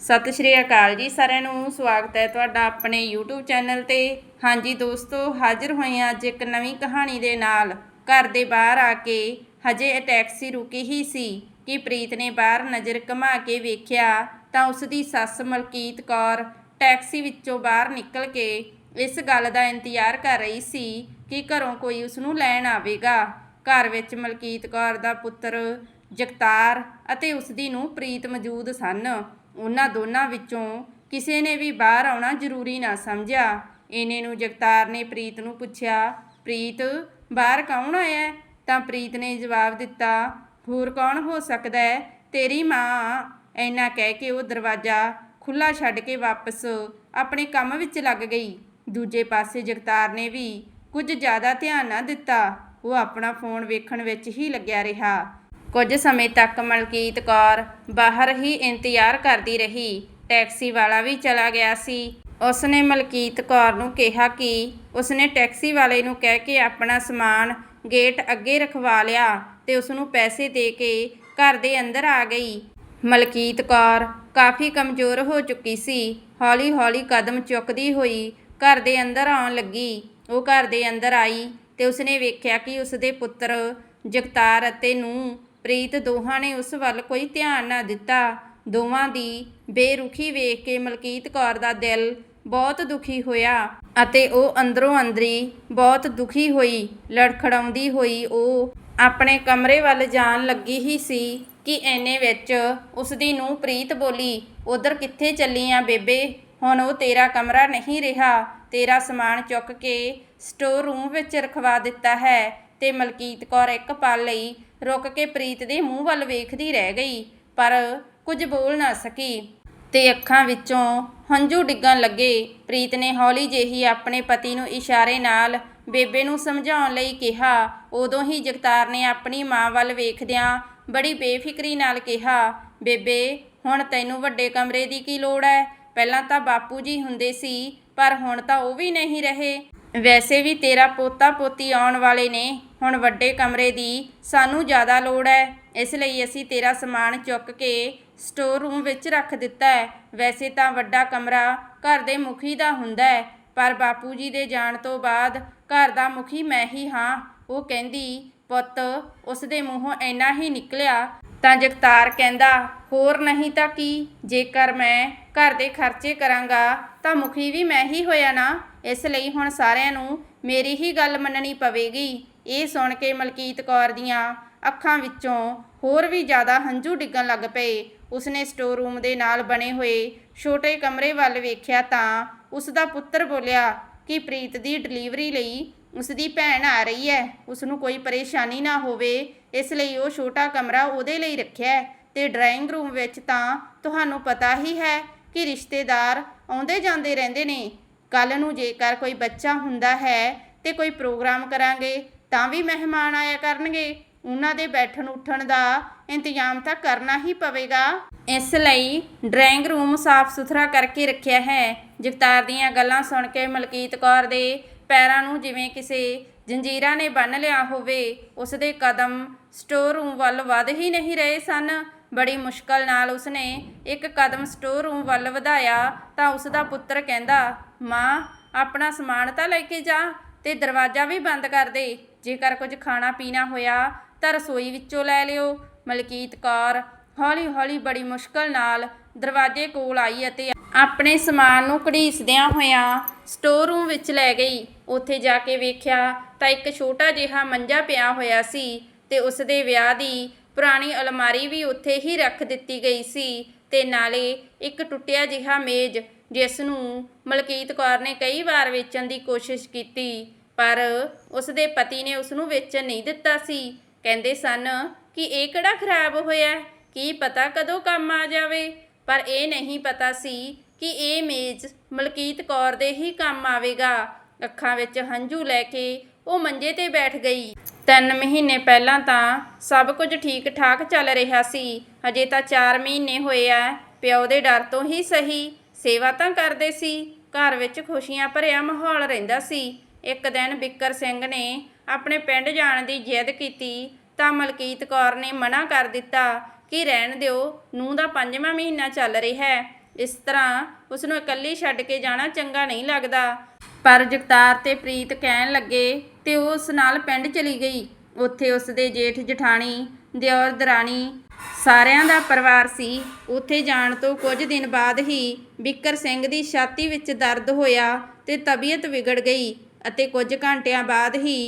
ਸਤਿ ਸ਼੍ਰੀ ਅਕਾਲ ਜੀ, ਸਾਰਿਆਂ ਨੂੰ ਸਵਾਗਤ ਹੈ ਤੁਹਾਡਾ ਆਪਣੇ YouTube ਚੈਨਲ ਤੇ। ਹਾਂਜੀ ਦੋਸਤੋ, ਹਾਜ਼ਰ ਹੋਏ ਹਾਂ ਅੱਜ ਇੱਕ ਨਵੀਂ ਕਹਾਣੀ ਦੇ ਨਾਲ। ਘਰ ਦੇ ਬਾਹਰ ਆ ਕੇ ਹਜੇ ਇਹ ਟੈਕਸੀ ਰੁਕੀ ਹੀ ਸੀ ਕਿ ਪ੍ਰੀਤ ਨੇ ਬਾਹਰ ਨਜ਼ਰ ਘੁਮਾ ਕੇ ਵੇਖਿਆ ਤਾਂ ਉਸ ਦੀ ਸੱਸ ਮਲਕੀਤ ਕੌਰ ਟੈਕਸੀ ਵਿੱਚੋਂ ਬਾਹਰ ਨਿਕਲ ਕੇ ਇਸ ਗੱਲ ਦਾ ਇੰਤਜ਼ਾਰ ਕਰ ਰਹੀ ਸੀ ਕਿ ਘਰੋਂ ਕੋਈ ਉਸ ਨੂੰ ਲੈਣ ਆਵੇਗਾ। ਘਰ ਵਿੱਚ ਮਲਕੀਤ ਕੌਰ ਦਾ ਪੁੱਤਰ ਜਗਤਾਰ ਅਤੇ ਉਸਦੀ ਨੂੰ ਪ੍ਰੀਤ ਮੌਜੂਦ ਸਨ। ਉਹਨਾਂ ਦੋਨਾਂ ਵਿੱਚੋਂ ਕਿਸੇ ਨੇ ਵੀ ਬਾਹਰ ਆਉਣਾ ਜ਼ਰੂਰੀ ਨਾ ਸਮਝਿਆ। ਇਹਨੇ ਨੂੰ ਜਗਤਾਰ ਨੇ ਪ੍ਰੀਤ ਨੂੰ ਪੁੱਛਿਆ, ਪ੍ਰੀਤ, ਬਾਹਰ ਕੌਣ ਆਇਆ ਤਾਂ ਪ੍ਰੀਤ ਨੇ ਜਵਾਬ ਦਿੱਤਾ, ਹੋਰ ਕੌਣ ਹੋ ਸਕਦਾ ਹੈ? ਤੇਰੀ ਮਾਂ ਐਨਾ ਕਹਿ ਕੇ ਉਹ ਦਰਵਾਜ਼ਾ ਖੁੱਲਾ ਛੱਡ ਕੇ ਵਾਪਸ ਆਪਣੇ ਕੰਮ ਵਿੱਚ ਲੱਗ ਗਈ। ਦੂਜੇ ਪਾਸੇ ਜਗਤਾਰ ਨੇ ਵੀ ਕੁਝ ਜ਼ਿਆਦਾ ਧਿਆਨ ਨਾ ਦਿੱਤਾ। ਉਹ ਆਪਣਾ ਫੋਨ ਵੇਖਣ ਵਿੱਚ ਹੀ ਲੱਗਿਆ ਰਿਹਾ। ਕੁਝ ਸਮੇਂ ਤੱਕ ਮਲਕੀਤ ਕੌਰ ਬਾਹਰ ਹੀ ਇੰਤਜ਼ਾਰ ਕਰਦੀ ਰਹੀ। ਟੈਕਸੀ ਵਾਲਾ ਵੀ ਚਲਾ ਗਿਆ ਸੀ। ਉਸਨੇ ਮਲਕੀਤ ਕੌਰ ਨੂੰ ਕਿਹਾ ਕਿ ਉਸਨੇ ਟੈਕਸੀ ਵਾਲੇ ਨੂੰ ਕਹਿ ਕੇ ਆਪਣਾ ਸਮਾਨ ਗੇਟ ਅੱਗੇ ਰਖਵਾ ਲਿਆ ਤੇ ਉਸ ਨੂੰ ਪੈਸੇ ਦੇ ਕੇ ਘਰ ਦੇ ਅੰਦਰ ਆ ਗਈ। ਮਲਕੀਤ ਕੌਰ ਕਾਫੀ ਕਮਜ਼ੋਰ ਹੋ ਚੁੱਕੀ ਸੀ। ਹੌਲੀ-ਹੌਲੀ ਕਦਮ ਚੁੱਕਦੀ ਹੋਈ ਘਰ ਦੇ ਅੰਦਰ ਆਉਣ ਲੱਗੀ। ਉਹ ਘਰ ਦੇ ਅੰਦਰ ਆਈ ਤੇ ਉਸਨੇ ਵੇਖਿਆ ਕਿ ਉਸਦੇ ਪੁੱਤਰ ਜਗਤਾਰ ਅਤੇ ਨੂੰ ਪ੍ਰੀਤ ਦੋਹਾਂ ਨੇ ਉਸ ਵੱਲ ਕੋਈ ਧਿਆਨ ਨਾ ਦਿੱਤਾ। ਦੋਵਾਂ ਦੀ ਬੇਰੁਖੀ ਵੇਖ ਕੇ ਮਲਕੀਤ ਕੌਰ ਦਾ ਦਿਲ ਬਹੁਤ ਦੁਖੀ ਹੋਇਆ ਅਤੇ ਉਹ ਅੰਦਰੋਂ ਅੰਦਰੀ ਬਹੁਤ ਦੁਖੀ ਹੋਈ, ਲੜਖੜਾਉਂਦੀ ਹੋਈ ਉਹ ਆਪਣੇ ਕਮਰੇ ਵੱਲ ਜਾਣ ਲੱਗੀ ਹੀ ਸੀ ਕਿ ਐਨੇ ਵਿੱਚ ਉਸ ਦੀ ਨੂੰ ਪ੍ਰੀਤ ਬੋਲੀ, ਉਧਰ ਕਿੱਥੇ ਚੱਲੀ ਆ ਬੇਬੇ? ਹੁਣ ਉਹ ਤੇਰਾ ਕਮਰਾ ਨਹੀਂ ਰਿਹਾ। ਤੇਰਾ ਸਮਾਨ ਚੁੱਕ ਕੇ ਸਟੋਰ ਰੂਮ ਵਿੱਚ ਰਖਵਾ ਦਿੱਤਾ ਹੈ। ਤੇ ਮਲਕੀਤ ਕੌਰ ਇੱਕ ਪਲ ਲਈ ਰੁਕ ਕੇ ਪ੍ਰੀਤ ਦੇ ਮੂੰਹ ਵੱਲ ਵੇਖਦੀ ਰਹਿ ਗਈ, ਪਰ ਕੁਝ ਬੋਲ ਨਾ ਸਕੀ। ਤੇ ਅੱਖਾਂ ਵਿੱਚੋਂ ਹੰਝੂ ਡਿੱਗਣ ਲੱਗੇ। ਪ੍ਰੀਤ ਨੇ ਹੌਲੀ ਜਿਹੀ ਆਪਣੇ ਪਤੀ ਨੂੰ ਇਸ਼ਾਰੇ ਨਾਲ ਬੇਬੇ ਨੂੰ ਸਮਝਾਉਣ ਲਈ ਕਿਹਾ। ਉਦੋਂ ਹੀ ਜਗਤਾਰ ਨੇ ਆਪਣੀ ਮਾਂ ਵੱਲ ਵੇਖਦਿਆਂ ਬੜੀ ਬੇਫਿਕਰੀ ਨਾਲ ਕਿਹਾ, ਬੇਬੇ, ਹੁਣ ਤੈਨੂੰ ਵੱਡੇ ਕਮਰੇ ਦੀ ਕੀ ਲੋੜ ਹੈ ਪਹਿਲਾਂ ਤਾਂ ਬਾਪੂ ਜੀ ਹੁੰਦੇ ਸੀ, ਪਰ ਹੁਣ ਤਾਂ ਉਹ ਵੀ ਨਹੀਂ ਰਹੇ। ਵੈਸੇ ਵੀ ਤੇਰਾ ਪੋਤਾ ਪੋਤੀ ਆਉਣ ਵਾਲੇ ਨੇ, ਹੁਣ ਵੱਡੇ ਕਮਰੇ ਦੀ ਸਾਨੂੰ ਜ਼ਿਆਦਾ ਲੋੜ ਹੈ ਇਸ ਲਈ ਅਸੀਂ ਤੇਰਾ ਸਮਾਨ ਚੁੱਕ ਕੇ ਸਟੋਰ ਰੂਮ ਵਿੱਚ ਰੱਖ ਦਿੱਤਾ ਹੈ ਵੈਸੇ ਤਾਂ ਵੱਡਾ ਕਮਰਾ ਘਰ ਦੇ ਮੁਖੀ ਦਾ ਹੁੰਦਾ ਹੈ ਪਰ ਬਾਪੂ ਜੀ ਦੇ ਜਾਣ ਤੋਂ ਬਾਅਦ ਘਰ ਦਾ ਮੁਖੀ ਮੈਂ ਹੀ ਹਾਂ। ਉਹ ਕਹਿੰਦੀ, ਪੁੱਤ, ਉਸ ਦੇ ਮੂੰਹੋਂ ਇੰਨਾ ਹੀ ਨਿਕਲਿਆ? ਤਾਂ ਜਗਤਾਰ ਕਹਿੰਦਾ, ਹੋਰ ਨਹੀਂ ਤਾਂ ਕੀ। ਜੇਕਰ ਮੈਂ ਘਰ ਦੇ ਖਰਚੇ ਕਰਾਂਗਾ, ਤਾਂ ਮੁਖੀ ਵੀ ਮੈਂ ਹੀ ਹੋਇਆ ਨਾ। ਇਸ ਲਈ ਹੁਣ ਸਾਰਿਆਂ ਨੂੰ ਮੇਰੀ ਹੀ ਗੱਲ ਮੰਨਣੀ ਪਵੇਗੀ। ਇਹ ਸੁਣ ਕੇ ਮਲਕੀਤ ਕੌਰ ਦੀਆਂ ਅੱਖਾਂ ਵਿੱਚੋਂ ਹੋਰ ਵੀ ਜ਼ਿਆਦਾ ਹੰਝੂ ਡਿੱਗਣ ਲੱਗ ਪਏ। ਉਸਨੇ ਸਟੋਰ ਰੂਮ ਦੇ ਨਾਲ ਬਣੇ ਹੋਏ ਛੋਟੇ ਕਮਰੇ ਵੱਲ ਵੇਖਿਆ ਤਾਂ ਉਸ ਦਾ ਪੁੱਤਰ ਬੋਲਿਆ ਕਿ ਪ੍ਰੀਤ ਦੀ ਡਿਲੀਵਰੀ ਲਈ ਉਸ ਦੀ ਭੈਣ ਆ ਰਹੀ ਹੈ। ਉਸ ਨੂੰ ਕੋਈ ਪਰੇਸ਼ਾਨੀ ਨਾ ਹੋਵੇ। ਇਸ ਲਈ ਉਹ ਛੋਟਾ ਕਮਰਾ ਉਹਦੇ ਲਈ ਰੱਖਿਆ ਹੈ ਤੇ ਡਰਾਇੰਗ ਰੂਮ ਵਿੱਚ ਤਾਂ ਤੁਹਾਨੂੰ ਪਤਾ ਹੀ ਹੈ ਕਿ ਰਿਸ਼ਤੇਦਾਰ ਆਉਂਦੇ ਜਾਂਦੇ ਰਹਿੰਦੇ ਨੇ। ਕੱਲ ਨੂੰ ਜੇਕਰ ਕੋਈ ਬੱਚਾ ਹੁੰਦਾ ਹੈ ਤੇ ਕੋਈ ਪ੍ਰੋਗਰਾਮ ਕਰਾਂਗੇ, ਤਾਂ ਵੀ ਮਹਿਮਾਨ ਆਇਆ ਕਰਨਗੇ। ਉਹਨਾਂ ਦੇ ਬੈਠਣ ਉੱਠਣ ਦਾ ਇੰਤਜ਼ਾਮ ਤਾਂ ਕਰਨਾ ਹੀ ਪਵੇਗਾ। ਇਸ ਲਈ ਡਰਾਇੰਗ ਰੂਮ ਸਾਫ਼ ਸੁਥਰਾ ਕਰਕੇ ਰੱਖਿਆ ਹੈ। ਜਗਤਾਰ ਦੀਆਂ ਗੱਲਾਂ ਸੁਣ ਕੇ ਮਲਕੀਤ ਕੌਰ ਦੇ ਪੈਰਾਂ ਨੂੰ ਜਿਵੇਂ ਕਿਸੇ ਜੰਜੀਰਾਂ ਨੇ ਬੰਨ ਲਿਆ ਹੋਵੇ, ਉਸ ਦੇ ਕਦਮ ਸਟੋਰ ਰੂਮ ਵੱਲ ਵਧ ਹੀ ਨਹੀਂ ਰਹੇ ਸਨ। ਬੜੀ ਮੁਸ਼ਕਲ ਨਾਲ ਉਸਨੇ ਇੱਕ ਕਦਮ ਸਟੋਰ ਰੂਮ ਵੱਲ ਵਧਾਇਆ ਤਾਂ ਉਸ ਦਾ ਪੁੱਤਰ ਕਹਿੰਦਾ, ਮਾਂ, ਆਪਣਾ ਸਮਾਨ ਤਾਂ ਲੈ ਕੇ ਜਾ ਤੇ ਦਰਵਾਜ਼ਾ ਵੀ ਬੰਦ ਕਰ ਦੇ। ਜੇਕਰ ਕੁਝ ਖਾਣਾ ਪੀਣਾ ਹੋਇਆ ਤਾਂ ਰਸੋਈ ਵਿੱਚੋਂ ਲੈ ਲਿਓ। ਮਲਕੀਤ ਕੌਰ ਹੌਲੀ-ਹੌਲੀ ਬੜੀ ਮੁਸ਼ਕਲ ਨਾਲ ਦਰਵਾਜ਼ੇ ਕੋਲ ਆਈ ਅਤੇ ਆਪਣੇ ਸਮਾਨ ਨੂੰ ਘੜੀਸਦਿਆਂ ਹੋਇਆਂ ਸਟੋਰ ਰੂਮ ਵਿੱਚ ਲੈ ਗਈ। ਉੱਥੇ ਜਾ ਕੇ ਵੇਖਿਆ ਤਾਂ ਇੱਕ ਛੋਟਾ ਜਿਹਾ ਮੰਜਾ ਪਿਆ ਹੋਇਆ ਸੀ ਤੇ ਉਸ ਦੇ ਵਿਆਹ ਦੀ ਪੁਰਾਣੀ ਅਲਮਾਰੀ ਵੀ ਉੱਥੇ ਹੀ ਰੱਖ ਦਿੱਤੀ ਗਈ ਸੀ ਤੇ ਨਾਲੇ ਇੱਕ ਟੁੱਟਿਆ ਜਿਹਾ ਮੇਜ਼, ਜਿਸ ਨੂੰ ਮਲਕੀਤ ਕੌਰ ਨੇ ਕਈ ਵਾਰ ਵੇਚਣ ਦੀ ਕੋਸ਼ਿਸ਼ ਕੀਤੀ, ਪਰ ਉਸ ਦੇ ਪਤੀ ਨੇ ਉਸ ਨੂੰ ਵੇਚਣ ਨਹੀਂ ਦਿੱਤਾ ਸੀ। ਕਹਿੰਦੇ ਸਨ ਕਿ ਇਹ ਕਿਹੜਾ ਖਰਾਬ ਹੋਇਆ, ਕੀ ਪਤਾ ਕਦੋਂ ਕੰਮ ਆ ਜਾਵੇ, ਪਰ ਇਹ ਨਹੀਂ ਪਤਾ ਸੀ ਕਿ ਇਹ ਮੇਜ਼ ਮਲਕੀਤ ਕੌਰ ਦੇ ਹੀ ਕੰਮ ਆਵੇਗਾ। ਅੱਖਾਂ ਵਿੱਚ ਹੰਝੂ ਲੈ ਕੇ ਉਹ ਮੰਜੇ ਤੇ ਬੈਠ ਗਈ। ਤਿੰਨ ਮਹੀਨੇ ਪਹਿਲਾਂ ਤਾਂ ਸਭ ਕੁਝ ਠੀਕ ਠਾਕ ਚੱਲ ਰਿਹਾ ਸੀ। ਹਜੇ ਤਾਂ 4 ਮਹੀਨੇ ਹੋਏ ਆ ਪਿਓ ਦੇ ਡਰ ਤੋਂ ਹੀ ਸਹੀ ਸੇਵਾ ਤਾਂ ਕਰਦੇ ਸੀ। ਘਰ ਵਿੱਚ ਖੁਸ਼ੀਆਂ ਭਰਿਆ ਮਾਹੌਲ ਰਹਿੰਦਾ ਸੀ। ਇੱਕ ਦਿਨ ਬਿੱਕਰ ਸਿੰਘ ਨੇ ਆਪਣੇ ਪਿੰਡ ਜਾਣ ਦੀ ਜਿੱਦ ਕੀਤੀ ਤਾਂ ਮਲਕੀਤ ਕੌਰ ਨੇ ਮਨਾ ਕਰ ਦਿੱਤਾ ਕਿ ਰਹਿਣ ਦਿਓ ਨੂੰ ਦਾ ਪੰਜਵਾਂ ਮਹੀਨਾ ਚੱਲ ਰਿਹਾ ਹੈ ਇਸ ਤਰ੍ਹਾਂ ਉਸ ਨੂੰ ਇਕੱਲੀ ਛੱਡ ਕੇ ਜਾਣਾ ਚੰਗਾ ਨਹੀਂ ਲੱਗਦਾ। ਪਰ ਜਗਤਾਰ ਤੇ ਪ੍ਰੀਤ ਕਹਿਣ ਲੱਗੇ ਤੇ ਉਹ ਉਸ ਨਾਲ ਪਿੰਡ ਚਲੀ ਗਈ। ਉੱਥੇ ਉਸ ਦੇ ਜੇਠ ਜਠਾਣੀ, ਦਿਓਰ ਦਰਾਣੀ ਸਾਰਿਆਂ ਦਾ ਪਰਿਵਾਰ ਸੀ। ਉੱਥੇ ਜਾਣ ਤੋਂ ਕੁਝ ਦਿਨ ਬਾਅਦ ਹੀ ਬਿੱਕਰ ਸਿੰਘ ਦੀ ਛਾਤੀ ਵਿੱਚ ਦਰਦ ਹੋਇਆ ਤੇ ਤਬੀਅਤ ਵਿਗੜ ਗਈ ਅਤੇ ਕੁਝ ਘੰਟਿਆਂ ਬਾਅਦ ਹੀ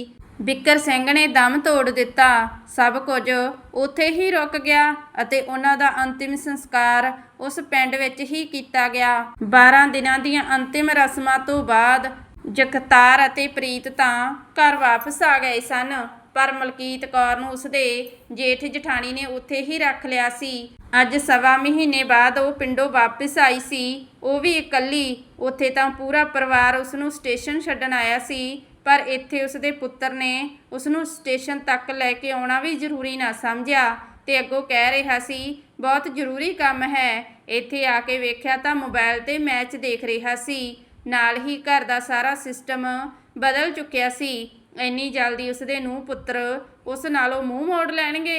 ਬਿੱਕਰ ਸਿੰਘ ਨੇ ਦਮ ਤੋੜ ਦਿੱਤਾ। ਸਭ ਕੁਝ ਉੱਥੇ ਹੀ ਰੁਕ ਗਿਆ ਅਤੇ ਉਹਨਾਂ ਦਾ ਅੰਤਿਮ ਸੰਸਕਾਰ ਉਸ ਪਿੰਡ ਵਿੱਚ ਹੀ ਕੀਤਾ ਗਿਆ। 12 ਦਿਨਾਂ ਦੀਆਂ ਅੰਤਿਮ ਰਸਮਾਂ ਤੋਂ ਬਾਅਦ ਜਗਤਾਰ ਅਤੇ ਪ੍ਰੀਤ ਤਾਂ ਘਰ ਵਾਪਸ ਆ ਗਏ ਸਨ, ਪਰ ਮਲਕੀਤ ਕੌਰ ਨੂੰ ਉਸਦੇ ਜੇਠ ਜਠਾਣੀ ਨੇ ਉੱਥੇ ਹੀ ਰੱਖ ਲਿਆ ਸੀ। ਅੱਜ ਸਵਾ ਮਹੀਨੇ ਬਾਅਦ ਉਹ ਪਿੰਡੋਂ ਵਾਪਸ ਆਈ ਸੀ। ਉਹ ਵੀ ਇਕੱਲੀ, ਉੱਥੇ ਤਾਂ ਪੂਰਾ ਪਰਿਵਾਰ ਉਸ ਨੂੰ ਸਟੇਸ਼ਨ ਛੱਡਣ ਆਇਆ ਸੀ, ਪਰ ਇੱਥੇ ਉਸਦੇ ਪੁੱਤਰ ਨੇ ਉਸ ਨੂੰ ਸਟੇਸ਼ਨ ਤੱਕ ਲੈ ਕੇ ਆਉਣਾ ਵੀ ਜ਼ਰੂਰੀ ਨਾ ਸਮਝਿਆ ਤੇ ਅੱਗੋਂ ਕਹਿ ਰਿਹਾ ਸੀ, ਬਹੁਤ ਜ਼ਰੂਰੀ ਕੰਮ ਹੈ। ਇੱਥੇ ਆ ਕੇ ਵੇਖਿਆ ਤਾਂ ਮੋਬਾਈਲ ਤੇ ਮੈਚ ਦੇਖ ਰਿਹਾ ਸੀ। ਨਾਲ ਹੀ ਘਰ ਦਾ ਸਾਰਾ ਸਿਸਟਮ ਬਦਲ ਚੁੱਕਿਆ ਸੀ। ਇੰਨੀ ਜਲਦੀ ਉਸਦੇ ਨੂੰ ਪੁੱਤਰ ਉਸ ਨਾਲੋਂ ਮੂੰਹ ਮੋੜ ਲੈਣਗੇ।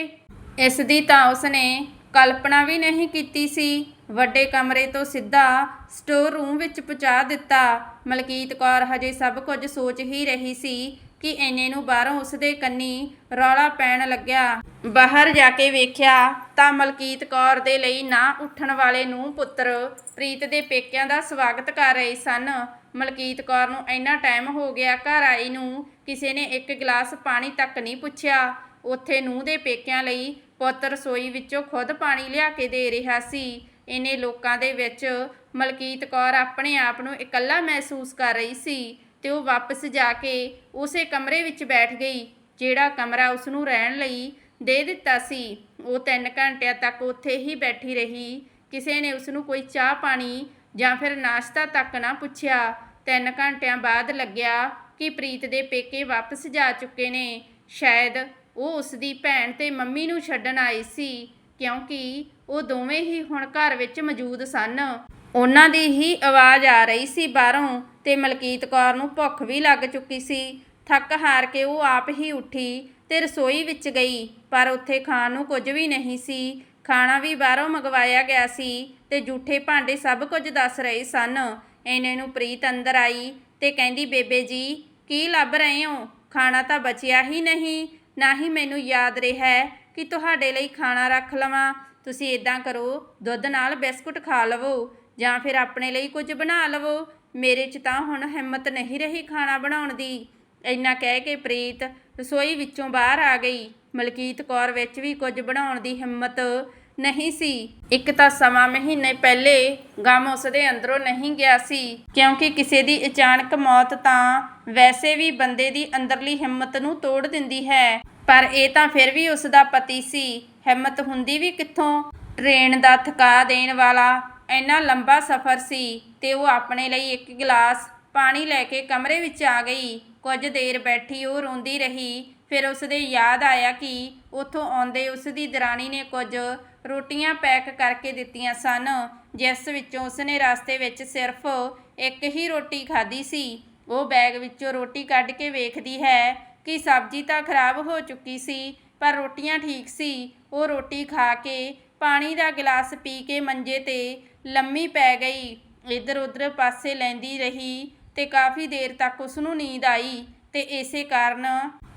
ਇਸ ਦੀ ਤਾਂ ਉਸਨੇ ਕਲਪਨਾ ਵੀ ਨਹੀਂ ਕੀਤੀ ਸੀ। ਵੱਡੇ ਕਮਰੇ ਤੋਂ ਸਿੱਧਾ ਸਟੋਰ ਰੂਮ ਵਿੱਚ ਪਹੁੰਚਾ ਦਿੱਤਾ। ਮਲਕੀਤ ਕੌਰ ਹਜੇ ਸਭ ਕੁਝ ਸੋਚ ਹੀ ਰਹੀ ਸੀ ਕਿ ਇੰਨੇ ਨੂੰ ਬਾਹਰੋਂ ਉਸਦੇ ਕੰਨੀ ਰੌਲਾ ਪੈਣ ਲੱਗਿਆ। ਬਾਹਰ ਜਾ ਕੇ ਵੇਖਿਆ ਤਾਂ ਮਲਕੀਤ ਕੌਰ ਦੇ ਲਈ ਨਾ ਉੱਠਣ ਵਾਲੇ ਨੂੰ ਪੁੱਤਰ ਪ੍ਰੀਤ ਦੇ ਪੇਕਿਆਂ ਦਾ ਸਵਾਗਤ ਕਰ ਰਹੇ ਸਨ। ਮਲਕੀਤ ਕੌਰ ਨੂੰ ਇੰਨਾ ਟਾਈਮ ਹੋ ਗਿਆ ਘਰ ਆਈ ਨੂੰ ਕਿਸੇ ਨੇ ਇੱਕ ਗਲਾਸ ਪਾਣੀ ਤੱਕ ਨਹੀਂ ਪੁੱਛਿਆ। ਉੱਥੇ ਨੂੰਹ ਦੇ ਪੇਕਿਆਂ ਲਈ ਪੁੱਤ ਰਸੋਈ ਵਿੱਚੋਂ ਖੁਦ ਪਾਣੀ ਲਿਆ ਕੇ ਦੇ ਰਿਹਾ ਸੀ। ਇਹਨੇ ਲੋਕਾਂ ਦੇ ਵਿੱਚ ਮਲਕੀਤ ਕੌਰ ਆਪਣੇ ਆਪ ਨੂੰ ਇਕੱਲਾ ਮਹਿਸੂਸ ਕਰ ਰਹੀ ਸੀ ਤੇ ਉਹ ਵਾਪਸ ਜਾ ਕੇ ਉਸੇ ਕਮਰੇ ਵਿੱਚ ਬੈਠ ਗਈ, ਜਿਹੜਾ ਕਮਰਾ ਉਸ ਨੂੰ ਰਹਿਣ ਲਈ ਦੇ ਦਿੱਤਾ ਸੀ। ਉਹ 3 ਘੰਟਿਆਂ ਤੱਕ ਉੱਥੇ ਹੀ ਬੈਠੀ ਰਹੀ। ਕਿਸੇ ਨੇ ਉਸ ਨੂੰ ਕੋਈ ਚਾਹ ਪਾਣੀ ਜਾਂ ਫਿਰ ਨਾਸ਼ਤਾ ਤੱਕ ਨਾ ਪੁੱਛਿਆ। 3 ਘੰਟਿਆਂ ਬਾਅਦ ਲੱਗਿਆ ਕਿ ਪ੍ਰੀਤ ਦੇ ਪੇਕੇ ਵਾਪਸ ਜਾ ਚੁੱਕੇ ਨੇ। ਸ਼ਾਇਦ ਉਹ ਉਸ ਦੀ ਭੈਣ ਤੇ ਮੰਮੀ ਨੂੰ ਛੱਡਣ ਆਈ ਸੀ, ਕਿਉਂਕਿ ਉਹ ਦੋਵੇਂ ਹੀ ਹੁਣ ਘਰ ਵਿੱਚ ਮੌਜੂਦ ਸਨ। ਉਹਨਾਂ ਦੀ ਹੀ ਆਵਾਜ਼ ਆ ਰਹੀ ਸੀ ਬਾਹਰੋਂ ਤੇ ਮਲਕੀਤ ਕੌਰ ਨੂੰ ਭੁੱਖ ਵੀ ਲੱਗ ਚੁੱਕੀ ਸੀ। ਥੱਕ ਹਾਰ ਕੇ ਉਹ ਆਪ ਹੀ ਉੱਠੀ ਤੇ ਰਸੋਈ ਵਿੱਚ ਗਈ, ਪਰ ਉੱਥੇ ਖਾਣ ਨੂੰ ਕੁਝ ਵੀ ਨਹੀਂ ਸੀ। ਖਾਣਾ ਵੀ ਬਾਹਰੋਂ ਮੰਗਵਾਇਆ ਗਿਆ ਸੀ ਤੇ ਜੂਠੇ ਭਾਂਡੇ ਸਭ ਕੁਝ ਦੱਸ ਰਹੇ ਸਨ। ਇਹਨੇ ਨੂੰ ਪ੍ਰੀਤ ਅੰਦਰ ਆਈ ਤੇ ਕਹਿੰਦੀ, ਬੇਬੇ ਜੀ, ਕੀ ਲੱਭ ਰਹੇ ਹੋ? ਖਾਣਾ ਤਾਂ ਬਚਿਆ ਹੀ ਨਹੀਂ। ਨਾ ਹੀ ਮੈਨੂੰ ਯਾਦ ਰਿਹਾ ਕਿ ਤੁਹਾਡੇ ਲਈ ਖਾਣਾ ਰੱਖ ਲਵਾਂ। ਤੁਸੀਂ ਇਦਾਂ ਕਰੋ, ਦੁੱਧ ਨਾਲ ਬਿਸਕੁਟ ਖਾ ਲਵੋ, ਜਾਂ ਫਿਰ ਆਪਣੇ ਲਈ ਕੁਝ ਬਣਾ ਲਵੋ। ਮੇਰੇ 'ਚ ਤਾਂ ਹੁਣ ਹਿੰਮਤ ਨਹੀਂ ਰਹੀ ਖਾਣਾ ਬਣਾਉਣ ਦੀ। ਇੰਨਾ ਕਹਿ ਕੇ ਪ੍ਰੀਤ ਰਸੋਈ ਵਿੱਚੋਂ ਬਾਹਰ ਆ ਗਈ। ਮਲਕੀਤ ਕੌਰ ਵਿੱਚ ਵੀ ਕੁਝ ਬਣਾਉਣ ਦੀ ਹਿੰਮਤ ਨਹੀਂ ਸੀ। ਇੱਕ ਤਾਂ ਸਮਾਂ ਮਹੀਨੇ ਪਹਿਲੇ ਗਮ ਉਸਦੇ ਅੰਦਰੋਂ ਨਹੀਂ ਗਿਆ ਸੀ, ਕਿਉਂਕਿ ਕਿਸੇ ਦੀ ਅਚਾਨਕ ਮੌਤ ਤਾਂ ਵੈਸੇ ਵੀ ਬੰਦੇ ਦੀ ਅੰਦਰਲੀ ਹਿੰਮਤ ਨੂੰ ਤੋੜ ਦਿੰਦੀ ਹੈ। ਪਰ ਇਹ ਤਾਂ ਫਿਰ ਵੀ ਉਸ ਦਾ ਪਤੀ ਸੀ। ਹਿੰਮਤ ਹੁੰਦੀ ਵੀ ਕਿੱਥੋਂ? ਟ੍ਰੇਨ ਦਾ ਥਕਾ ਦੇਣ ਵਾਲਾ ਇੰਨਾ ਲੰਬਾ ਸਫ਼ਰ ਸੀ ਤੇ ਉਹ ਆਪਣੇ ਲਈ ਇੱਕ ਗਲਾਸ ਪਾਣੀ ਲੈ ਕੇ ਕਮਰੇ ਵਿੱਚ ਆ ਗਈ। ਕੁਝ ਦੇਰ ਬੈਠੀ ਉਹ ਰੋਂਦੀ ਰਹੀ। ਫਿਰ ਉਸ ਦੇ ਯਾਦ ਆਇਆ ਕਿ ਉੱਥੋਂ ਆਉਂਦੇ ਉਸ ਦੀ ਦਰਾਣੀ ਨੇ ਕੁਝ ਰੋਟੀਆਂ ਪੈਕ ਕਰਕੇ ਦਿੱਤੀਆਂ ਸਨ, ਜਿਸ ਵਿੱਚੋਂ ਉਸਨੇ ਰਸਤੇ ਵਿੱਚ ਸਿਰਫ ਇੱਕ ਹੀ ਰੋਟੀ ਖਾਧੀ ਸੀ। ਉਹ ਬੈਗ ਵਿੱਚੋਂ ਰੋਟੀ ਕੱਢ ਕੇ ਵੇਖਦੀ ਹੈ ਕਿ ਸਬਜ਼ੀ ਤਾਂ ਖਰਾਬ ਹੋ ਚੁੱਕੀ ਸੀ, ਪਰ ਰੋਟੀਆਂ ਠੀਕ ਸੀ। ਉਹ ਰੋਟੀ ਖਾ ਕੇ ਪਾਣੀ ਦਾ ਗਲਾਸ ਪੀ ਕੇ ਮੰਜੇ ਤੇ ਲੰਮੀ ਪੈ ਗਈ। ਇੱਧਰ ਉੱਧਰ ਪਾਸੇ ਲੈਂਦੀ ਰਹੀ। ਤੇ ਕਾਫੀ ਦੇਰ ਤੱਕ ਉਸ ਨੂੰ ਨੀਂਦ ਆਈ ਤੇ ਇਸੇ ਕਾਰਨ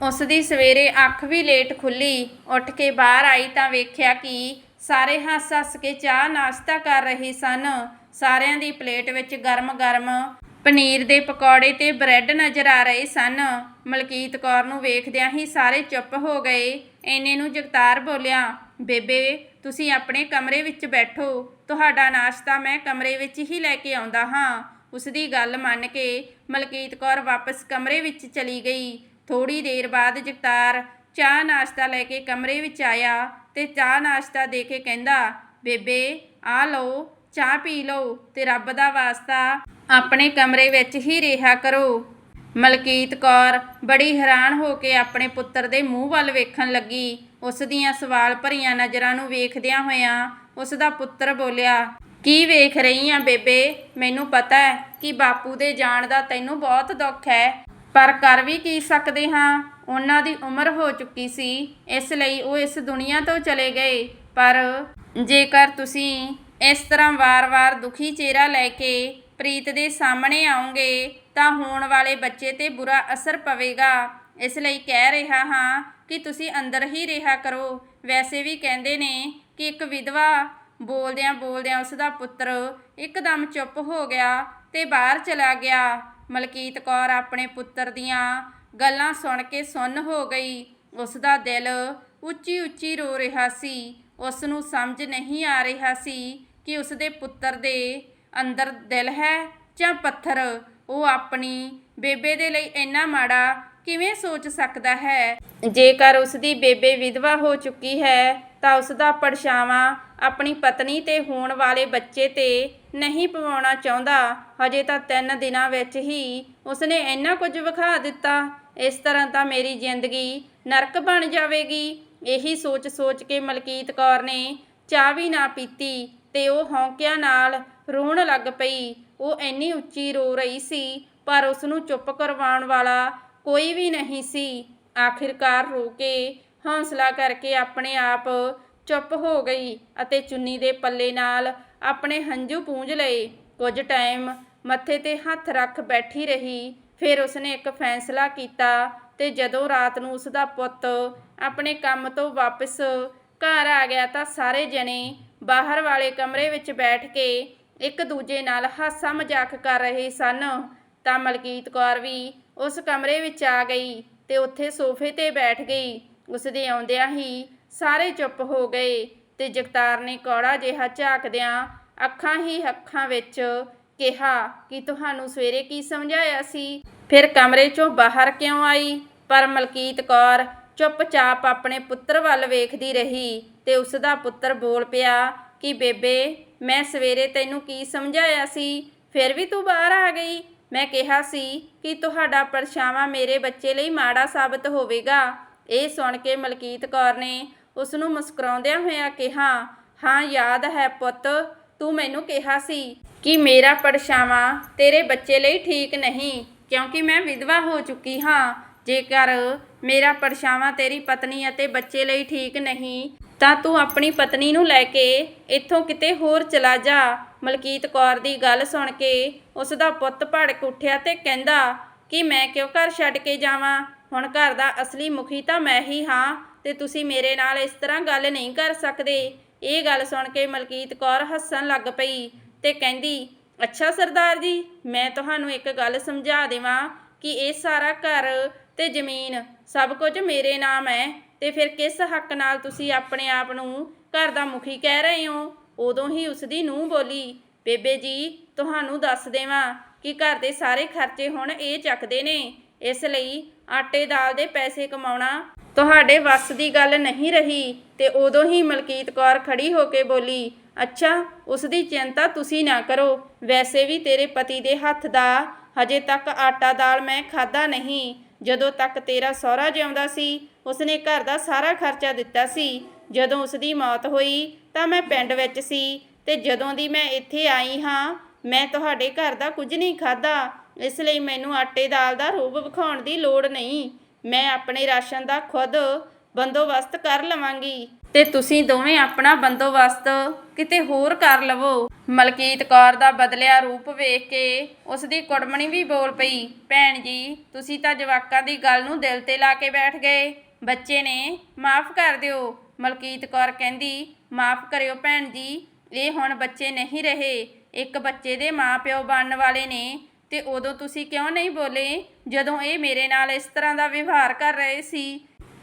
ਉਸ ਦੀ ਸਵੇਰੇ ਅੱਖ ਵੀ ਲੇਟ ਖੁੱਲੀ। ਉੱਠ ਕੇ ਬਾਹਰ ਆਈ ਤਾਂ ਵੇਖਿਆ ਕਿ ਸਾਰੇ ਹੱਸ-ਹੱਸ ਕੇ ਚਾਹ ਨਾਸ਼ਤਾ ਕਰ ਰਹੇ ਸਨ। ਸਾਰਿਆਂ ਦੀ ਪਲੇਟ ਵਿੱਚ ਗਰਮ-ਗਰਮ ਪਨੀਰ ਦੇ ਪਕੌੜੇ ਤੇ ਬ੍ਰੈਡ ਨਜ਼ਰ ਆ ਰਹੇ ਸਨ। ਮਲਕੀਤ ਕੌਰ ਨੂੰ ਵੇਖਦਿਆਂ ਹੀ ਸਾਰੇ ਚੁੱਪ ਹੋ ਗਏ। ਐਨੇ ਨੂੰ ਜਗਤਾਰ ਬੋਲਿਆ, ਬੇਬੇ, ਤੁਸੀਂ ਆਪਣੇ ਕਮਰੇ ਵਿੱਚ ਬੈਠੋ। ਤੁਹਾਡਾ ਨਾਸ਼ਤਾ ਮੈਂ ਕਮਰੇ ਵਿੱਚ ਹੀ ਲੈ ਕੇ ਆਉਂਦਾ ਹਾਂ। ਉਸ ਦੀ ਗੱਲ ਮੰਨ ਕੇ ਮਲਕੀਤ ਕੌਰ ਵਾਪਸ ਕਮਰੇ ਵਿੱਚ ਚਲੀ ਗਈ। ਥੋੜੀ ਦੇਰ ਬਾਅਦ ਜਗਤਾਰ ਚਾਹ ਨਾਸ਼ਤਾ ਲੈ ਕੇ ਕਮਰੇ ਵਿੱਚ ਆਇਆ ਤੇ ਚਾਹ ਨਾਸ਼ਤਾ ਦੇ ਕੇ ਕਹਿੰਦਾ, ਬੇਬੇ, ਆ ਲਓ, ਚਾਹ ਪੀ ਲਓ ਤੇ ਰੱਬ ਦਾ ਵਾਸਤਾ ਆਪਣੇ ਕਮਰੇ ਵਿੱਚ ਹੀ ਰਿਹਾ ਕਰੋ। ਮਲਕੀਤ ਕੌਰ ਬੜੀ ਹੈਰਾਨ ਹੋ ਕੇ ਆਪਣੇ ਪੁੱਤਰ ਦੇ ਮੂੰਹ ਵੱਲ ਵੇਖਣ ਲੱਗੀ। ਉਸ ਦੀਆਂ ਸਵਾਲ ਭਰੀਆਂ ਨਜ਼ਰਾਂ ਨੂੰ ਵੇਖਦਿਆਂ ਹੋਇਆਂ ਉਸ ਦਾ ਪੁੱਤਰ ਬੋਲਿਆ ਕੀ ਵੇਖ ਰਹੀ ਆ ਬੇਬੇ? ਮੈਨੂੰ ਪਤਾ ਹੈ ਕਿ ਬਾਪੂ ਦੇ ਜਾਣ ਦਾ ਤੈਨੂੰ ਬਹੁਤ ਦੁੱਖ ਹੈ। ਪਰ ਕਰ ਵੀ ਕੀ ਸਕਦੇ ਹਾਂ? ਉਹਨਾਂ ਦੀ ਉਮਰ ਹੋ ਚੁੱਕੀ ਸੀ, ਇਸ ਲਈ ਉਹ ਇਸ ਦੁਨੀਆ ਤੋਂ ਚਲੇ ਗਏ। ਪਰ ਜੇਕਰ ਤੁਸੀਂ ਇਸ ਤਰ੍ਹਾਂ ਵਾਰ-ਵਾਰ ਦੁਖੀ ਚਿਹਰਾ ਲੈ ਕੇ ਪ੍ਰੀਤ ਦੇ ਸਾਹਮਣੇ ਆਉਂਗੇ, ਤਾਂ ਹੋਣ ਵਾਲੇ ਬੱਚੇ ਤੇ ਬੁਰਾ ਅਸਰ ਪਵੇਗਾ। ਇਸ ਲਈ ਕਹਿ ਰਿਹਾ ਹਾਂ ਕਿ ਤੁਸੀਂ ਅੰਦਰ ਹੀ ਰਿਹਾ ਕਰੋ। ਵੈਸੇ ਵੀ ਕਹਿੰਦੇ ਨੇ ਕਿ ਇੱਕ ਵਿਧਵਾ ਬੋਲਦਿਆਂ ਬੋਲਦਿਆਂ ਉਸ ਦਾ ਪੁੱਤਰ ਇੱਕਦਮ ਚੁੱਪ ਹੋ ਗਿਆ ਤੇ ਬਾਹਰ ਚਲਾ ਗਿਆ। ਮਲਕੀਤ ਕੌਰ ਆਪਣੇ ਪੁੱਤਰ ਦੀਆਂ ਗੱਲਾਂ ਸੁਣ ਕੇ ਸੁੰਨ ਹੋ ਗਈ। ਉਸ ਦਾ ਦਿਲ ਉੱਚੀ ਉੱਚੀ ਰੋ ਰਿਹਾ ਸੀ। ਉਸ ਨੂੰ ਸਮਝ ਨਹੀਂ ਆ ਰਿਹਾ ਸੀ ਕਿ ਉਸ ਦੇ ਪੁੱਤਰ ਦੇ ਅੰਦਰ ਦਿਲ ਹੈ ਜਾਂ ਪੱਥਰ। ਉਹ ਆਪਣੀ ਬੇਬੇ ਦੇ ਲਈ ਇੰਨਾ ਮਾੜਾ ਕਿਵੇਂ ਸੋਚ ਸਕਦਾ ਹੈ? ਜੇਕਰ ਉਸ ਦੀ ਬੇਬੇ ਵਿਧਵਾ ਹੋ ਚੁੱਕੀ ਹੈ ਤਾਂ ਉਸ ਦਾ ਪਰਛਾਵਾਂ ਆਪਣੀ ਪਤਨੀ ਤੇ ਹੋਣ ਵਾਲੇ ਬੱਚੇ ਤੇ ਨਹੀਂ ਪਵਾਉਣਾ ਚਾਹੁੰਦਾ। ਹਜੇ ਤਾਂ ਤਿੰਨ ਦਿਨਾਂ ਵਿੱਚ ਹੀ ਉਸਨੇ ਇੰਨਾ ਕੁਝ ਵਿਖਾ ਦਿੱਤਾ। ਇਸ ਤਰ੍ਹਾਂ ਤਾਂ ਮੇਰੀ ਜ਼ਿੰਦਗੀ ਨਰਕ ਬਣ ਜਾਵੇਗੀ। ਇਹੀ ਸੋਚ ਸੋਚ ਕੇ ਮਲਕੀਤ ਕੌਰ ਨੇ ਚਾਹ ਵੀ ਨਾ ਪੀਤੀ ਤੇ ਉਹ ਹੌਂਕਿਆਂ ਨਾਲ ਰੋਣ ਲੱਗ ਪਈ। ਉਹ ਇੰਨੀ ਉੱਚੀ ਰੋ ਰਹੀ ਸੀ, ਪਰ ਉਸ ਨੂੰ ਚੁੱਪ ਕਰਵਾਉਣ ਵਾਲਾ ਕੋਈ ਵੀ ਨਹੀਂ ਸੀ। ਆਖਿਰਕਾਰ ਰੋ ਕੇ ਹੌਸਲਾ ਕਰਕੇ ਆਪਣੇ ਆਪ ਚੁੱਪ ਹੋ ਗਈ ਅਤੇ ਚੁੰਨੀ ਦੇ ਪੱਲੇ ਨਾਲ ਆਪਣੇ ਹੰਝੂ ਪੂੰਝ ਲਏ। ਕੁਝ ਟਾਈਮ ਮੱਥੇ ਤੇ ਹੱਥ ਰੱਖ ਬੈਠੀ ਰਹੀ। ਫਿਰ ਉਸਨੇ ਇੱਕ ਫੈਸਲਾ ਕੀਤਾ ਤੇ ਜਦੋਂ ਰਾਤ ਨੂੰ ਉਸਦਾ ਪੁੱਤ ਆਪਣੇ ਕੰਮ ਤੋਂ ਵਾਪਸ ਘਰ ਆ ਗਿਆ ਤਾਂ ਸਾਰੇ ਜਣੇ ਬਾਹਰ ਵਾਲੇ ਕਮਰੇ ਵਿੱਚ ਬੈਠ ਕੇ ਇੱਕ ਦੂਜੇ ਨਾਲ ਹਾਸਾ ਮਜ਼ਾਕ ਕਰ ਰਹੇ ਸਨ। ਤਾਂ ਮਲਕੀਤ ਕੌਰ ਵੀ ਉਸ ਕਮਰੇ ਵਿੱਚ ਆ ਗਈ ਤੇ ਉੱਥੇ ਸੋਫੇ ਤੇ ਬੈਠ ਗਈ। ਉਸ ਦੇ ਆਉਂਦਿਆਂ ਹੀ ਸਾਰੇ ਚੁੱਪ ਹੋ ਗਏ ਤੇ ਜਗਤਾਰ ਨੇ ਕੌੜਾ ਜਿਹਾ ਝਾਕਦਿਆਂ ਅੱਖਾਂ ਹੀ ਅੱਖਾਂ ਵਿੱਚ ਕਿਹਾ ਕਿ ਤੁਹਾਨੂੰ ਸਵੇਰੇ ਕੀ ਸਮਝਾਇਆ ਸੀ? ਫਿਰ ਕਮਰੇ ਚੋਂ ਬਾਹਰ ਕਿਉਂ ਆਈ? ਪਰ ਮਲਕੀਤ ਕੌਰ ਚੁੱਪਚਾਪ ਆਪਣੇ ਪੁੱਤਰ ਵੱਲ ਵੇਖਦੀ ਰਹੀ ਤੇ ਉਸ ਦਾ ਪੁੱਤਰ ਬੋਲ ਪਿਆ ਕਿ, ਬੇਬੇ, ਮੈਂ ਸਵੇਰੇ ਤੈਨੂੰ ਕੀ ਸਮਝਾਇਆ ਸੀ? ਫਿਰ ਵੀ ਤੂੰ ਬਾਹਰ ਆ ਗਈ? ਮੈਂ ਕਿਹਾ ਸੀ ਕਿ ਤੁਹਾਡਾ ਪਰਛਾਵਾਂ ਮੇਰੇ ਬੱਚੇ ਲਈ ਮਾੜਾ ਸਾਬਤ ਹੋਵੇਗਾ। ਇਹ ਸੁਣ ਕੇ ਮਲਕੀਤ ਕੌਰ ਨੇ ਉਸ ਨੂੰ ਮੁਸਕਰਾਉਂਦਿਆਂ ਹੋਇਆਂ ਕਿਹਾ, ਹਾਂ, ਯਾਦ ਹੈ ਪੁੱਤ, ਤੂੰ ਮੈਨੂੰ ਕਿਹਾ ਸੀ ਕਿ ਮੇਰਾ ਪਰਛਾਵਾਂ ਤੇਰੇ ਬੱਚੇ ਲਈ ਠੀਕ ਨਹੀਂ, ਕਿਉਂਕਿ ਮੈਂ ਵਿਧਵਾ ਹੋ ਚੁੱਕੀ ਹਾਂ। ਜੇਕਰ ਮੇਰਾ ਪਰਛਾਵਾਂ ਤੇਰੀ ਪਤਨੀ ਅਤੇ ਬੱਚੇ ਲਈ ਠੀਕ ਨਹੀਂ, ਤਾਂ ਤੂੰ ਆਪਣੀ ਪਤਨੀ ਨੂੰ ਲੈ ਕੇ ਇੱਥੋਂ ਕਿਤੇ ਹੋਰ ਚਲਾ ਜਾ। ਮਲਕੀਤ ਕੌਰ ਦੀ ਗੱਲ ਸੁਣ ਕੇ ਉਸ ਦਾ ਪੁੱਤ ਭੜਕ ਉੱਠਿਆ ਤੇ ਕਹਿੰਦਾ ਕਿ ਮੈਂ ਕਿਉਂ ਘਰ ਛੱਡ ਕੇ ਜਾਵਾਂ? ਹੁਣ ਘਰ ਦਾ ਅਸਲੀ ਮੁਖੀ ਤਾਂ ਮੈਂ ਹੀ ਹਾਂ। ਤੇ ਤੁਸੀਂ ਮੇਰੇ ਨਾਲ ਇਸ ਤਰ੍ਹਾਂ ਗੱਲ ਨਹੀਂ ਕਰ ਸਕਦੇ। ਇਹ ਗੱਲ ਸੁਣ ਕੇ ਮਲਕੀਤ ਕੌਰ ਹੱਸਣ ਲੱਗ ਪਈ ਤੇ ਕਹਿੰਦੀ, ਅੱਛਾ ਸਰਦਾਰ ਜੀ, ਮੈਂ ਤੁਹਾਨੂੰ ਇੱਕ ਗੱਲ ਸਮਝਾ ਦੇਵਾਂ ਕਿ ਇਹ ਸਾਰਾ ਘਰ ਤੇ ਜ਼ਮੀਨ ਸਭ ਕੁਝ ਮੇਰੇ ਨਾਮ ਹੈ ਤੇ ਫਿਰ ਕਿਸ ਹੱਕ ਨਾਲ ਤੁਸੀਂ ਆਪਣੇ ਆਪ ਨੂੰ ਘਰ ਦਾ ਮੁਖੀ ਕਹਿ ਰਹੇ ਹੋ? ਉਦੋਂ ਹੀ ਉਸ ਦੀ ਨੂੰਹ ਬੋਲੀ, ਬੇਬੇ ਜੀ, ਤੁਹਾਨੂੰ ਦੱਸ ਦੇਵਾਂ ਕਿ ਘਰ ਦੇ ਸਾਰੇ ਖਰਚੇ ਹੁਣ ਇਹ ਚੱਕਦੇ ਨੇ। ਇਸ ਲਈ ਆਟੇ ਦਾਲ ਦੇ ਪੈਸੇ ਕਮਾਉਣਾ ਤੁਹਾਡੇ ਵੱਸ ਦੀ ਗੱਲ ਨਹੀਂ ਰਹੀ ਤੇ ਉਦੋਂ ਹੀ ਮਲਕੀਤ ਕੌਰ ਖੜੀ ਹੋ ਕੇ ਬੋਲੀ, ਅੱਛਾ ਉਸ ਦੀ ਚਿੰਤਾ ਤੁਸੀਂ ਨਾ ਕਰੋ। ਵੈਸੇ ਵੀ ਤੇਰੇ ਪਤੀ ਦੇ ਹੱਥ ਦਾ ਹਜੇ ਤੱਕ ਆਟਾ ਦਾਲ ਮੈਂ ਖਾਦਾ ਨਹੀਂ। ਜਦੋਂ ਤੱਕ ਤੇਰਾ ਸਹੁਰਾ ਜਿਉਂਦਾ ਸੀ, ਉਸਨੇ ਘਰ ਦਾ ਸਾਰਾ ਖਰਚਾ ਦਿੱਤਾ ਸੀ। ਜਦੋਂ ਉਸ ਦੀ ਮੌਤ ਹੋਈ ਤਾਂ ਮੈਂ ਪਿੰਡ ਵਿੱਚ ਸੀ ਤੇ ਜਦੋਂ ਦੀ ਮੈਂ ਇੱਥੇ ਆਈ ਹਾਂ, ਮੈਂ ਤੁਹਾਡੇ ਘਰ ਦਾ ਕੁਝ ਨਹੀਂ ਖਾਦਾ ਇਸ ਲਈ ਮੈਨੂੰ ਆਟੇ ਦਾਲ ਦਾ ਰੂਪ ਵਿਖਾਉਣ ਦੀ ਲੋੜ ਨਹੀਂ। ਮੈਂ ਆਪਣੇ ਰਾਸ਼ਨ ਦਾ ਖੁਦ ਬੰਦੋਬਸਤ ਕਰ ਲਵਾਂਗੀ। ਤੇ ਤੁਸੀਂ ਦੋਵੇਂ ਆਪਣਾ ਬੰਦੋਬਸਤ ਕਿਤੇ ਹੋਰ ਕਰ ਲਵੋ। ਮਲਕੀਤ ਕੌਰ ਦਾ ਬਦਲਿਆ ਰੂਪ ਵੇਖ ਕੇ ਉਸ ਦੀ ਕੁੜਮਣੀ ਵੀ ਬੋਲ ਪਈ, ਭੈਣ ਜੀ, ਤੁਸੀਂ ਤਾਂ ਜਵਾਕਾਂ ਦੀ ਗੱਲ ਨੂੰ ਦਿਲ ਤੇ ਲਾ ਕੇ ਬੈਠ ਗਏ। ਬੱਚੇ ਨੇ ਮਾਫ ਕਰ ਦਿਓ। ਮਲਕੀਤ ਕੌਰ ਕਹਿੰਦੀ, ਮਾਫ ਕਰਿਓ ਭੈਣ ਜੀ, ਇਹ ਹੁਣ ਬੱਚੇ ਨਹੀਂ ਰਹੇ। ਇੱਕ ਬੱਚੇ ਦੇ ਮਾਪਿਓ ਬਣਨ ਵਾਲੇ ਨੇ ਤੇ ਉਦੋਂ ਤੁਸੀਂ ਕਿਉਂ ਨਹੀਂ ਬੋਲੇ ਜਦੋਂ ਇਹ ਮੇਰੇ ਨਾਲ ਇਸ ਤਰ੍ਹਾਂ ਦਾ ਵਿਵਹਾਰ ਕਰ ਰਹੇ ਸੀ?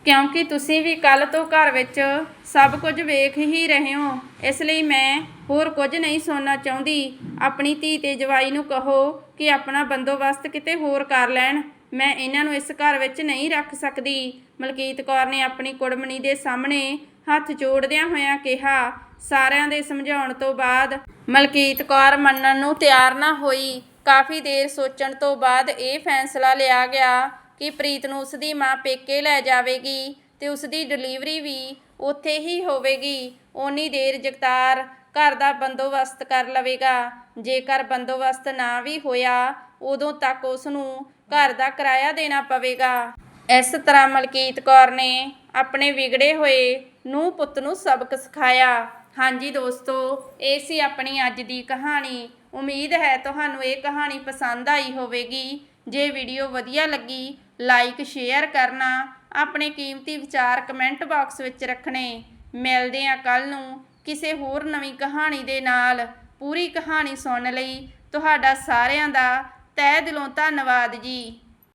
ਕਿਉਂਕਿ ਤੁਸੀਂ ਵੀ ਕੱਲ ਤੋਂ ਘਰ ਵਿੱਚ ਸਭ ਕੁਝ ਵੇਖ ਹੀ ਰਹੇ ਹੋ। ਇਸ ਲਈ ਮੈਂ ਹੋਰ ਕੁਝ ਨਹੀਂ ਸੁਣਨਾ ਚਾਹੁੰਦੀ। ਆਪਣੀ ਧੀ ਤੇ ਜਵਾਈ ਨੂੰ ਕਹੋ ਕਿ ਆਪਣਾ ਬੰਦੋਬਸਤ ਕਿਤੇ ਹੋਰ ਕਰ ਲੈਣ। ਮੈਂ ਇਹਨਾਂ ਨੂੰ ਇਸ ਘਰ ਵਿੱਚ ਨਹੀਂ ਰੱਖ ਸਕਦੀ। ਮਲਕੀਤ ਕੌਰ ਨੇ ਆਪਣੀ ਕੁੜਮਣੀ ਦੇ ਸਾਹਮਣੇ ਹੱਥ ਜੋੜਦਿਆਂ ਹੋਇਆਂ ਕਿਹਾ, ਸਾਰਿਆਂ ਦੇ ਸਮਝਾਉਣ ਤੋਂ ਬਾਅਦ ਮਲਕੀਤ ਕੌਰ ਮੰਨਣ ਨੂੰ ਤਿਆਰ ਨਾ ਹੋਈ। ਕਾਫੀ ਦੇਰ ਸੋਚਣ ਤੋਂ ਬਾਅਦ ਇਹ ਫੈਸਲਾ ਲਿਆ ਗਿਆ ਕਿ ਪ੍ਰੀਤ ਨੂੰ ਉਸ ਦੀ ਮਾਂ ਪੇਕੇ ਲੈ ਜਾਵੇਗੀ ਤੇ ਉਸ ਦੀ ਡਿਲੀਵਰੀ ਵੀ ਉੱਥੇ ਹੀ ਹੋਵੇਗੀ। ਓਨੀ ਦੇਰ ਜਗਤਾਰ ਘਰ ਦਾ ਬੰਦੋਬਸਤ ਕਰ ਲਵੇਗਾ। ਜੇਕਰ ਬੰਦੋਬਸਤ ਨਾ ਵੀ ਹੋਇਆ, ਉਦੋਂ ਤੱਕ ਉਸ ਨੂੰ ਘਰ ਦਾ ਕਿਰਾਇਆ ਦੇਣਾ ਪਵੇਗਾ। ਇਸ ਤਰ੍ਹਾਂ ਮਲਕੀਤ ਕੌਰ ਨੇ ਆਪਣੇ ਵਿਗੜੇ ਹੋਏ ਨੂੰ ਪੁੱਤ ਨੂੰ ਸਬਕ ਸਿਖਾਇਆ। ਹਾਂਜੀ ਦੋਸਤੋ, ਇਹ ਸੀ ਆਪਣੀ ਅੱਜ ਦੀ ਕਹਾਣੀ। ਉਮੀਦ ਹੈ ਤੁਹਾਨੂੰ ਇਹ ਕਹਾਣੀ ਪਸੰਦ ਆਈ ਹੋਵੇਗੀ। ਜੇ ਵੀਡੀਓ ਵਧੀਆ ਲੱਗੀ ਲਾਈਕ ਸ਼ੇਅਰ ਕਰਨਾ, ਆਪਣੇ ਕੀਮਤੀ ਵਿਚਾਰ ਕਮੈਂਟ ਬਾਕਸ ਵਿੱਚ ਰੱਖਣੇ। ਮਿਲਦੇ ਹਾਂ ਕੱਲ ਨੂੰ ਕਿਸੇ ਹੋਰ ਨਵੀਂ ਕਹਾਣੀ ਦੇ ਨਾਲ। ਪੂਰੀ ਕਹਾਣੀ ਸੁਣਨ ਲਈ ਤੁਹਾਡਾ ਸਾਰਿਆਂ ਦਾ ਤਹਿ ਦਿਲੋਂ ਧੰਨਵਾਦ ਜੀ।